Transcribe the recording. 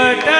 वट